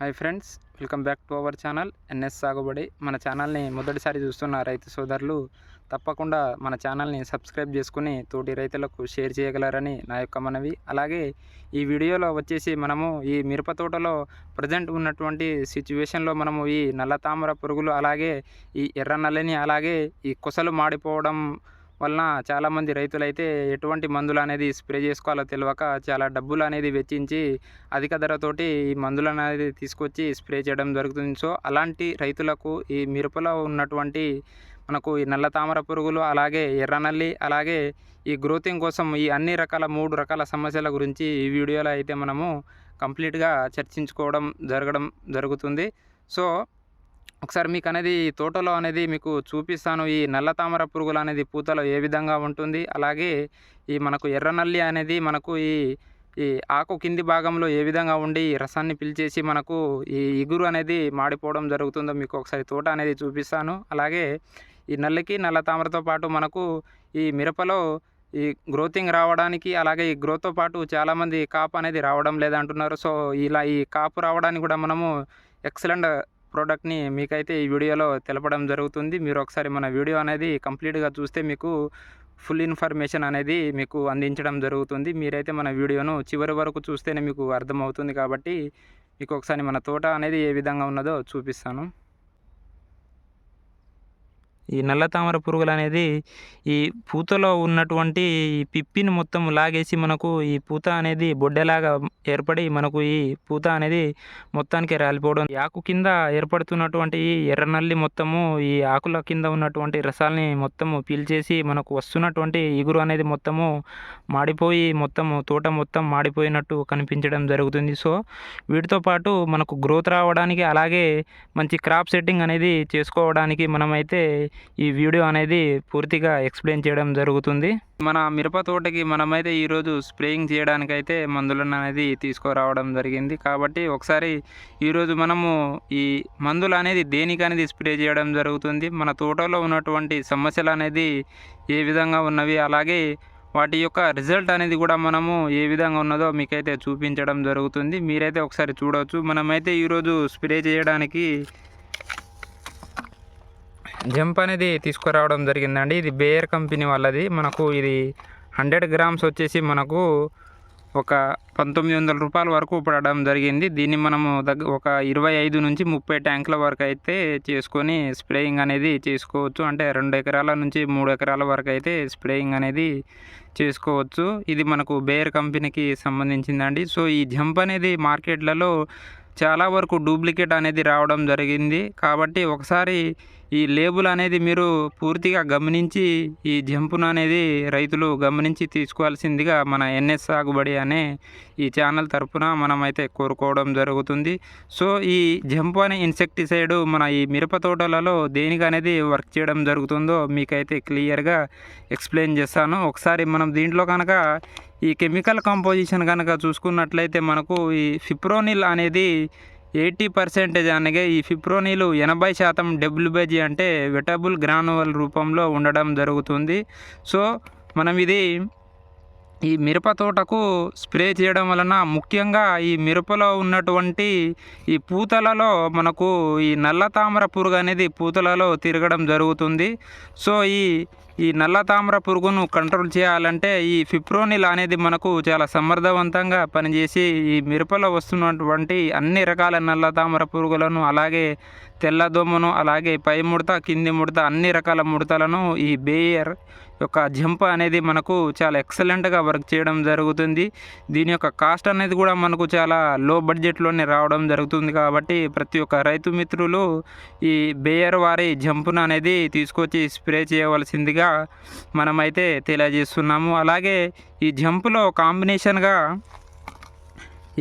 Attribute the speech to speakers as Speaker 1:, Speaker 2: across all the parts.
Speaker 1: Hi friends welcome back to our channel NS Sagubadi మన ఛానల్ని మొదటిసారి చూస్తున్న రైతు సోదరులు తప్పకుండా మన ఛానల్ని సబ్స్క్రైబ్ చేసుకుని తోటి రైతులకు షేర్ చేయగలరని నా యొక్క మనవి. అలాగే ఈ వీడియోలో వచ్చేసి మనము ఈ మిరప తోటలో ప్రజెంట్ ఉన్నటువంటి సిచ్యువేషన్లో మనము ఈ నల్ల తామర పురుగులు అలాగే ఈ ఎర్ర నల్లని అలాగే ఈ కొసలు మాడిపోవడం వలన చాలామంది రైతులైతే ఎటువంటి మందులు అనేది స్ప్రే చేసుకోవాలో తెలియక చాలా డబ్బులు అనేది వెచ్చించి అధిక ధరతోటి ఈ మందులు అనేది తీసుకొచ్చి స్ప్రే చేయడం జరుగుతుంది. సో అలాంటి రైతులకు ఈ మిరపలో ఉన్నటువంటి మనకు ఈ నల్ల తామర పురుగులు అలాగే ఎర్రనల్లి అలాగే ఈ గ్రోతింగ్ కోసం ఈ అన్ని రకాల మూడు రకాల సమస్యల గురించి ఈ వీడియోలో అయితే మనము కంప్లీట్గా చర్చించుకోవడం జరగడం జరుగుతుంది. సో ఒకసారి మీకు అనేది ఈ తోటలో అనేది మీకు చూపిస్తాను. ఈ నల్ల తామర పురుగులు అనేది పూతలో ఏ విధంగా ఉంటుంది? అలాగే ఈ మనకు ఎర్రనల్లి అనేది మనకు ఈ ఈ ఆకు కింది భాగంలో ఏ విధంగా ఉండి ఈ రసాన్ని పిలిచేసి మనకు ఈ ఇగురు అనేది మాడిపోవడం జరుగుతుందో మీకు ఒకసారి తోట అనేది చూపిస్తాను. అలాగే ఈ నల్లికి నల్ల తామరతో పాటు మనకు ఈ మిరపలో ఈ గ్రోతింగ్ రావడానికి అలాగే ఈ గ్రోత్తో పాటు చాలామంది కాపు అనేది రావడం లేదంటున్నారు. సో ఇలా ఈ కాపు రావడానికి కూడా మనము ఎక్సలెంట్ ప్రోడక్ట్ని మీకైతే ఈ వీడియోలో తెలపడం జరుగుతుంది. మీరు ఒకసారి మన వీడియో అనేది కంప్లీట్గా చూస్తే మీకు ఫుల్ ఇన్ఫర్మేషన్ అనేది మీకు అందించడం జరుగుతుంది. మీరైతే మన వీడియోను చివరి వరకు చూస్తేనే మీకు అర్థమవుతుంది కాబట్టి మీకు ఒకసారి మన తోట అనేది ఏ విధంగా ఉన్నదో చూపిస్తాను. ఈ నల్ల తామర పురుగులు అనేది ఈ పూతలో ఉన్నటువంటి ఈ పిప్పిని మొత్తం లాగేసి మనకు ఈ పూత అనేది బొడ్డెలాగా ఏర్పడి మనకు ఈ పూత అనేది మొత్తానికి రాలిపోవడం. ఈ ఆకు కింద ఏర్పడుతున్నటువంటి ఈ ఎర్రనల్లి మొత్తము ఈ ఆకుల కింద ఉన్నటువంటి రసాలని మొత్తము పీల్చేసి మనకు వస్తున్నటువంటి ఇగురు అనేది మొత్తము మాడిపోయి మొత్తము తోట మొత్తం మాడిపోయినట్టు కనిపించడం జరుగుతుంది. సో వీటితో పాటు మనకు గ్రోత్ రావడానికి అలాగే మంచి క్రాప్ సెట్టింగ్ అనేది చేసుకోవడానికి మనమైతే ఈ వీడియో అనేది పూర్తిగా ఎక్స్ప్లెయిన్ చేయడం జరుగుతుంది. మన మిరప తోటకి మనమైతే ఈరోజు స్ప్రేయింగ్ చేయడానికైతే మందులను అనేది తీసుకురావడం జరిగింది. కాబట్టి ఒకసారి ఈరోజు మనము ఈ మందులు అనేది దేనికి అనేది స్ప్రే చేయడం జరుగుతుంది మన తోటలో ఉన్నటువంటి సమస్యలు అనేది ఏ విధంగా ఉన్నవి అలాగే వాటి యొక్క రిజల్ట్ అనేది కూడా మనము ఏ విధంగా ఉన్నదో మీకైతే చూపించడం జరుగుతుంది. మీరైతే ఒకసారి చూడవచ్చు మనమైతే ఈరోజు స్ప్రే చేయడానికి జంప్ అనేది తీసుకురావడం జరిగిందండి. ఇది బేయర్ కంపెనీ వాళ్ళది. మనకు ఇది హండ్రెడ్ గ్రామ్స్ వచ్చేసి మనకు ఒక పంతొమ్మిది వందల రూపాయల వరకు పడడం జరిగింది. దీన్ని మనము దగ్గర ఒక ఇరవై ఐదు నుంచి ముప్పై ట్యాంకుల వరకు అయితే చేసుకొని స్ప్రేయింగ్ అనేది చేసుకోవచ్చు. అంటే రెండు ఎకరాల నుంచి మూడు ఎకరాల వరకు అయితే స్ప్రేయింగ్ అనేది చేసుకోవచ్చు. ఇది మనకు బేర్ కంపెనీకి సంబంధించిందండి. సో ఈ జంప్ అనేది మార్కెట్లలో చాలా వరకు డూప్లికేట్ అనేది రావడం జరిగింది. కాబట్టి ఒకసారి ఈ లేబుల్ అనేది మీరు పూర్తిగా గమనించి ఈ జంపును అనేది రైతులు గమనించి తీసుకోవాల్సిందిగా మన ఎన్ఎస్ సాగుబడి అనే ఈ ఛానల్ తరఫున మనమైతే కోరుకోవడం జరుగుతుంది. సో ఈ జంపు అనే ఇన్సెక్టిసైడ్ మన ఈ మిరప తోటలలో దేనికి అనేది వర్క్ చేయడం జరుగుతుందో మీకైతే క్లియర్గా ఎక్స్ప్లెయిన్ చేస్తాను. ఒకసారి మనం దీంట్లో కనుక ఈ కెమికల్ కంపోజిషన్ కనుక చూసుకున్నట్లయితే మనకు ఈ ఫిప్రోనిల్ అనేది ఎయిటీ పర్సెంటేజ్ అనగా ఈ ఫిప్రోనీలు ఎనభై శాతం డబ్ల్యూబైజీ అంటే వెటబుల్ గ్రానువల్ రూపంలో ఉండడం జరుగుతుంది. సో మనం ఇది ఈ మిరప తోటకు స్ప్రే చేయడం వలన ముఖ్యంగా ఈ మిరపలో ఉన్నటువంటి ఈ పూతలలో మనకు ఈ నల్ల తామర పురుగు అనేది పూతలలో తిరగడం జరుగుతుంది. సో ఈ ఈ నల్ల తామర పురుగును కంట్రోల్ చేయాలంటే ఈ ఫిప్రోనిల్ అనేది మనకు చాలా సమర్థవంతంగా పనిచేసి ఈ మిరపలో వస్తున్నటువంటి అన్ని రకాల నల్ల తామర పురుగులను అలాగే తెల్లదోమను అలాగే పై ముడత కింది ముడత అన్ని రకాల ముడతలను ఈ బేయర్ యొక్క జంప్ అనేది మనకు చాలా ఎక్సలెంట్గా వర్క్ చేయడం జరుగుతుంది. దీని యొక్క కాస్ట్ అనేది కూడా మనకు చాలా లో బడ్జెట్లోనే రావడం జరుగుతుంది కాబట్టి ప్రతి ఒక్క రైతు మిత్రులు ఈ బేయర్ వారి జంపును అనేది తీసుకొచ్చి స్ప్రే చేయవలసిందిగా మనమైతే తెలియజేస్తున్నాము. అలాగే ఈ జంప్లో కాంబినేషన్గా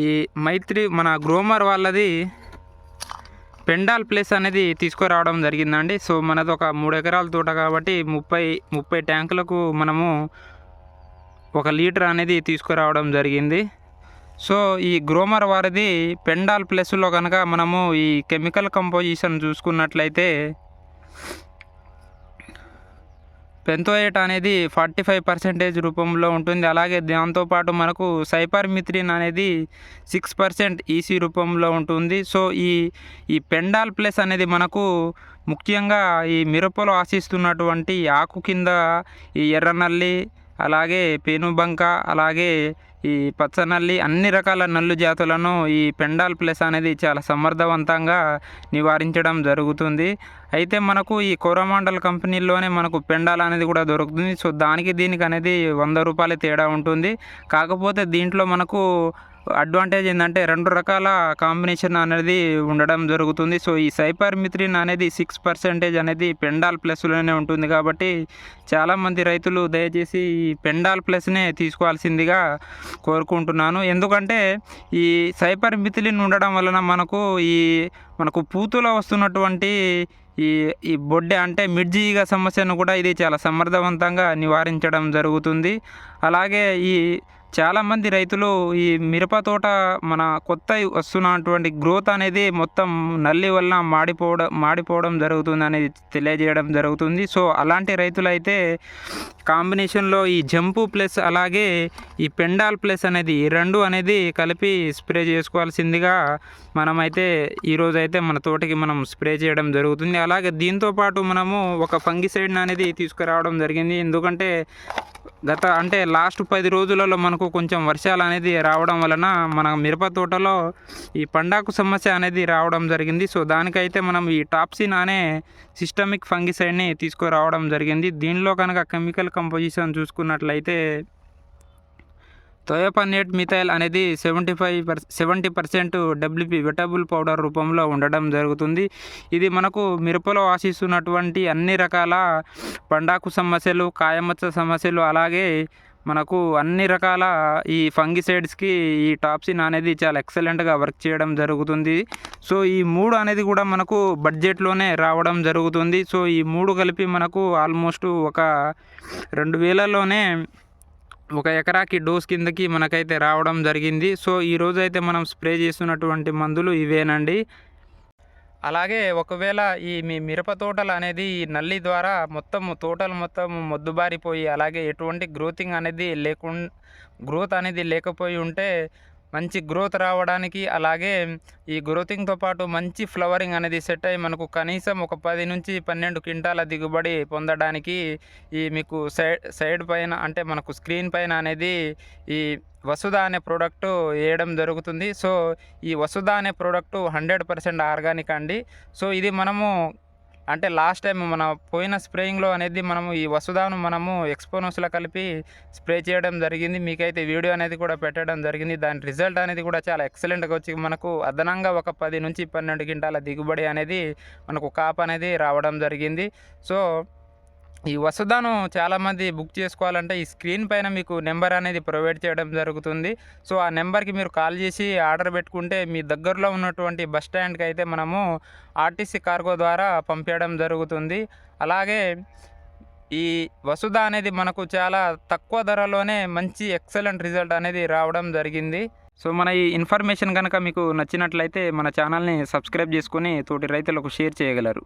Speaker 1: ఈ మైత్రి మన గ్రోమర్ వాళ్ళది పెండాల్ ప్లేస్ అనేది తీసుకురావడం జరిగిందండి. సో మనది ఒక మూడు ఎకరాల తోట కాబట్టి ముప్పై ముప్పై ట్యాంకులకు మనము ఒక లీటర్ అనేది తీసుకురావడం జరిగింది. సో ఈ గ్రోమర్ వారిది పెండాల్ ప్లస్లో కనుక మనము ఈ కెమికల్ కంపోజిషన్ చూసుకున్నట్లయితే పెంతోయేట్ అనేది ఫార్టీ ఫైవ్ పర్సెంటేజ్ రూపంలో ఉంటుంది. అలాగే దాంతోపాటు మనకు సైపర్మిత్రిన్ అనేది సిక్స్ పర్సెంట్ ఈసీ రూపంలో ఉంటుంది. సో ఈ ఈ పెండాల్ ప్లస్ అనేది మనకు ముఖ్యంగా ఈ మిరపలో ఆశిస్తున్నటువంటి ఆకు కింద ఈ ఎర్రనల్లి అలాగే పేనుబంక అలాగే ఈ పచ్చనల్లి అన్ని రకాల నల్లు జాతులను ఈ పెండాల్ ప్లస్ అనేది చాలా సమర్థవంతంగా నివారించడం జరుగుతుంది. అయితే మనకు ఈ కోరమాండల్ కంపెనీలోనే మనకు పెండాల్ అనేది కూడా దొరుకుతుంది. సో దానికి దీనికి అనేది వంద రూపాయల తేడా ఉంటుంది. కాకపోతే దీంట్లో మనకు అడ్వాంటేజ్ ఏంటంటే రెండు రకాల కాంబినేషన్ అనేది ఉండడం జరుగుతుంది. సో ఈ సైపర్ మిత్రిన్ అనేది సిక్స్ పర్సెంటేజ్ అనేది పెండాల్ ప్లస్లోనే ఉంటుంది కాబట్టి చాలామంది రైతులు దయచేసి ఈ పెండాల్ ప్లస్నే తీసుకోవాల్సిందిగా కోరుకుంటున్నాను. ఎందుకంటే ఈ సైపర్ మిథిలిన్ ఉండడం వలన మనకు ఈ మనకు పూతులో వస్తున్నటువంటి ఈ ఈ బొడ్డె అంటే మిడ్జీగ సమస్యను కూడా ఇది చాలా సమర్థవంతంగా నివారించడం జరుగుతుంది. అలాగే ఈ చాలామంది రైతులు ఈ మిరప తోట మన కొత్త వస్తున్నటువంటి గ్రోత్ అనేది మొత్తం నల్లి వలన మాడిపోవడం మాడిపోవడం జరుగుతుంది అనేది తెలియజేయడం జరుగుతుంది. సో అలాంటి రైతులైతే కాంబినేషన్లో ఈ జంపు ప్లస్ అలాగే ఈ పెండాల్ ప్లస్ అనేది ఈ రెండు అనేది కలిపి స్ప్రే చేసుకోవాల్సిందిగా మనమైతే ఈరోజు అయితే మన తోటకి మనం స్ప్రే చేయడం జరుగుతుంది. అలాగే దీంతో పాటు మనము ఒక ఫంగిసైడ్ అనేది తీసుకురావడం జరిగింది. ఎందుకంటే గత అంటే లాస్ట్ పది రోజులలో మనకు కొంచెం వర్షాలు అనేది రావడం వలన మన మిరప తోటలో ఈ పండాకు సమస్య అనేది రావడం జరిగింది. సో దానికైతే మనం ఈ టాప్సిన్ అనే సిస్టమిక్ ఫంగిసైడ్ని తీసుకురావడం జరిగింది. దీనిలో కనుక కెమికల్ కంపోజిషన్ చూసుకున్నట్లయితే థయోపనేట్ మిథైల్ అనేది seventy five per seventy percent WP wettable powder రూపంలో ఉండడం జరుగుతుంది. ఇది మనకు మిరపలో ఆశిస్తున్నటువంటి అన్ని రకాల పండాకు సమస్యలు కాయమచ్చ సమస్యలు అలాగే మనకు అన్ని రకాల ఈ ఫంగిసైడ్స్కి ఈ టాప్సిన్ అనేది చాలా ఎక్సలెంట్గా వర్క్ చేయడం జరుగుతుంది. సో ఈ మూడు అనేది కూడా మనకు బడ్జెట్లోనే రావడం జరుగుతుంది. సో ఈ మూడు కలిపి మనకు ఆల్మోస్ట్ ఒక రెండు వేలలోనే ఒక ఎకరాకి డోస్ కిందకి మనకైతే రావడం జరిగింది. సో ఈరోజు అయితే మనం స్ప్రే చేస్తున్నటువంటి మందులు ఇవేనండి. అలాగే ఒకవేళ ఈ మీ మిరప తోటలు అనేది ఈ నల్లి ద్వారా మొత్తం తోటలు మొత్తం మొద్దుబారిపోయి అలాగే ఎటువంటి గ్రోతింగ్ అనేది లేకుండా గ్రోత్ అనేది లేకపోయి ఉంటే మంచి గ్రోత్ రావడానికి అలాగే ఈ గ్రోతింగ్తో పాటు మంచి ఫ్లవరింగ్ అనేది సెట్ అయ్యి మనకు కనీసం ఒక పది నుంచి పన్నెండు క్వింటాల దిగుబడి పొందడానికి ఈ మీకు సైడ్ సైడ్ పైన అంటే మనకు స్క్రీన్ పైన అనేది ఈ వసుధ అనే ప్రోడక్ట్ వేయడం జరుగుతుంది. సో ఈ వసుధ అనే ప్రోడక్ట్ హండ్రెడ్ పర్సెంట్ ఆర్గానిక్ అండి. సో ఇది మనము అంటే లాస్ట్ టైం మన పోయిన స్ప్రేయింగ్లో అనేది మనము ఈ వసుధాను మనము ఎక్స్పోనోస్లో కలిపి స్ప్రే చేయడం జరిగింది. మీకైతే వీడియో అనేది కూడా పెట్టడం జరిగింది. దాని రిజల్ట్ అనేది కూడా చాలా ఎక్సలెంట్గా వచ్చి మనకు అదనంగా ఒక పది నుంచి పన్నెండు క్వింటాల దిగుబడి అనేది మనకు కాప్ అనేది రావడం జరిగింది. సో ఈ వసుధాను చాలామంది బుక్ చేసుకోవాలంటే ఈ స్క్రీన్ పైన మీకు నెంబర్ అనేది ప్రొవైడ్ చేయడం జరుగుతుంది. సో ఆ నెంబర్కి మీరు కాల్ చేసి ఆర్డర్ పెట్టుకుంటే మీ దగ్గరలో ఉన్నటువంటి బస్ స్టాండ్కి అయితే మనము ఆర్టీసీ కార్గో ద్వారా పంపించడం జరుగుతుంది. అలాగే ఈ వసుధ అనేది మనకు చాలా తక్కువ ధరలోనే మంచి ఎక్సలెంట్ రిజల్ట్ అనేది రావడం జరిగింది. సో మన ఈ ఇన్ఫర్మేషన్ కనుక మీకు నచ్చినట్లయితే మన ఛానల్ని సబ్స్క్రైబ్ చేసుకొని తోటి రైతులకు షేర్ చేయగలరు.